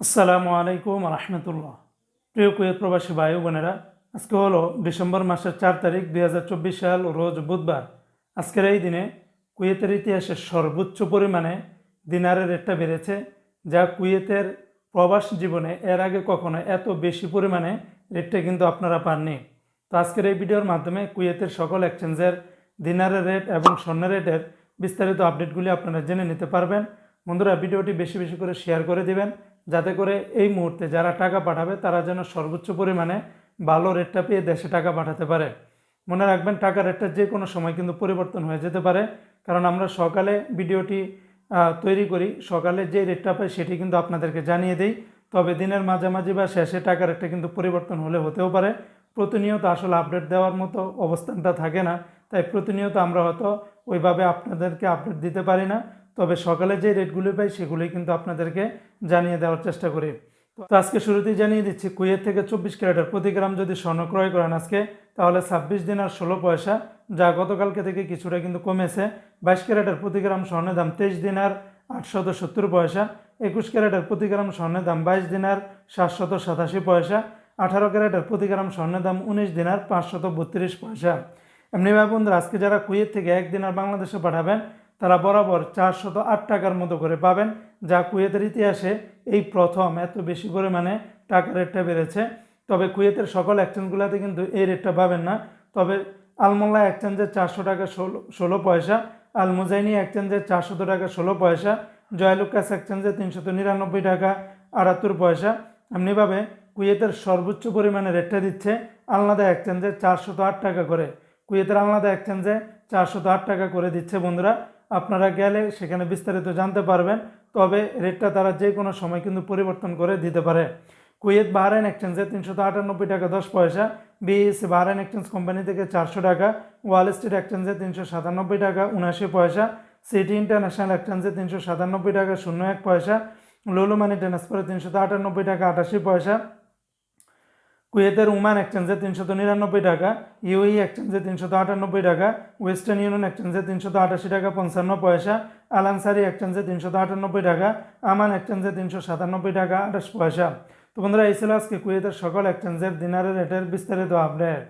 আসসালামু আলাইকুম রহমতুল্লাহ। প্রিয় কুয়েত প্রবাসী ভাই বোনেরা, আজকে হলো ডিসেম্বর মাসের চার তারিখ, দুই হাজার চব্বিশ সাল, রোজ বুধবার। আজকের এই দিনে কুয়েতের ইতিহাসে সর্বোচ্চ পরিমাণে দিনারের রেটটা বেড়েছে, যা কুয়েতের প্রবাস জীবনে এর আগে কখনো এত বেশি পরিমাণে রেটটা কিন্তু আপনারা পাননি। তো আজকের এই ভিডিওর মাধ্যমে কুয়েতের সকল এক্সচেঞ্জের দিনারের রেট এবং স্বর্ণের রেটের বিস্তারিত আপডেটগুলি আপনারা জেনে নিতে পারবেন। বন্ধুরা, ভিডিওটি বেশি বেশি করে শেয়ার করে দিবেন যাতে করে এই মুহূর্তে যারা টাকা পাঠাবে, তারা যেন সর্বোচ্চ পরিমাণে ভালো রেটটা পেয়ে দেশে টাকা পাঠাতে পারে। মনে রাখবেন, টাকা রেটটা যে কোনো সময় কিন্তু পরিবর্তন হয়ে যেতে পারে। কারণ আমরা সকালে ভিডিওটি তৈরি করি, সকালে যে রেটটা পাই সেটি কিন্তু আপনাদেরকে জানিয়ে দিই। তবে দিনের মাঝামাঝি বা শেষে টাকা রেটটা কিন্তু পরিবর্তন হলে হতেও পারে। প্রতিনিয়ত আসলে আপডেট দেওয়ার মতো অবস্থানটা থাকে না। তাই প্রতিনিয়ত আমরা হয়তো ওইভাবে আপনাদেরকে আপডেট দিতে পারি না। তবে সকালে যে রেটগুলি পাই সেগুলি কিন্তু আপনাদেরকে জানিয়ে দেওয়ার চেষ্টা করি। তো আজকে শুরুতেই জানিয়ে দিচ্ছি, কুয়েত থেকে চব্বিশ ক্যারেটের প্রতি গ্রাম যদি স্বর্ণ ক্রয় করেন আজকে, তাহলে ছাব্বিশ দিন আর ষোলো পয়সা, যা গতকালকে থেকে কিছুটা কিন্তু কমেছে। বাইশ ক্যারেটের প্রতি গ্রাম স্বর্ণের দাম তেইশ দিন আর আটশত সত্তর পয়সা, একুশ ক্যারেটের প্রতি গ্রাম স্বর্ণের দাম বাইশ দিন আর সাতশত সাতাশি পয়সা, আঠারো ক্যারেটের প্রতি গ্রাম স্বর্ণের দাম উনিশ দিন আর পাঁচশত বত্রিশ পয়সা। এমনিভাবে বন্ধুরা, আজকে যারা কুয়েত থেকে একদিন আর বাংলাদেশে পাঠাবেন তারা বরাবর চারশত আট টাকার মতো করে পাবেন, যা কুয়েতের ইতিহাসে এই প্রথম এত বেশি পরিমাণে টাকা রেটটা বেড়েছে। তবে কুয়েতের সকল এক্সচেঞ্জগুলোতে কিন্তু এই রেটটা পাবেন না। তবে আলমোল্লা এক্সচেঞ্জে চারশো টাকা ষোলো ষোলো পয়সা আল মুজাইনি এক্সচেঞ্জে চারশত টাকা ষোলো পয়সা, জয়লুকাস এক্সচেঞ্জে তিনশত নিরানব্বই টাকা আটাত্তর পয়সা। এমনিভাবে কুয়েতের সর্বোচ্চ পরিমাণে রেটটা দিচ্ছে আলনাদা এক্সচেঞ্জে চারশত আট টাকা করে। কুয়েতের আলনাদা এক্সচেঞ্জে চারশত আট টাকা করে দিচ্ছে বন্ধুরা। আপনারা গেলে সেখানে বিস্তারিত জানতে পারবেন, তবে রেটটা তারা যে কোনো সময় কিন্তু পরিবর্তন করে দিতে পারে। কুয়েত বাহরাইন এক্সচেঞ্জে তিনশত আটানব্বই টাকা দশ পয়সা, বিএসসি বাহরাইন এক্সচেঞ্জ কোম্পানি থেকে চারশো টাকা, ওয়াল স্ট্রিট এক্সচেঞ্জে তিনশো সাতানব্বই টাকা উনআশি পয়সা, সিটি ইন্টারন্যাশনাল এক্সচেঞ্জে তিনশো সাতানব্বই টাকা শূন্য এক পয়সা লুলু মানি ট্রান্সফারে তিনশত আটানব্বই টাকা আটাশি পয়সা কুয়েতের উমান এক্সচেঞ্জে তিনশত নিরানব্বই টাকা ইউই এক্সচেঞ্জে তিনশত আটানব্বই টাকা, ওয়েস্টার্ন ইউনিয়ন এক্সচেঞ্জে তিনশত আটাশি টাকা, পঞ্চান্ন পয়সা, আলানসারি এক্সচেঞ্জে তিনশত আটানব্বই টাকা, আমান এক্সচেঞ্জে তিনশো সাতানব্বই টাকা আঠাশ পয়সা। তো বন্ধুরা, এই ছিল আজকে কুয়েতের সকল এক্সচেঞ্জের দিনারের রেটের বিস্তারিত আপডেট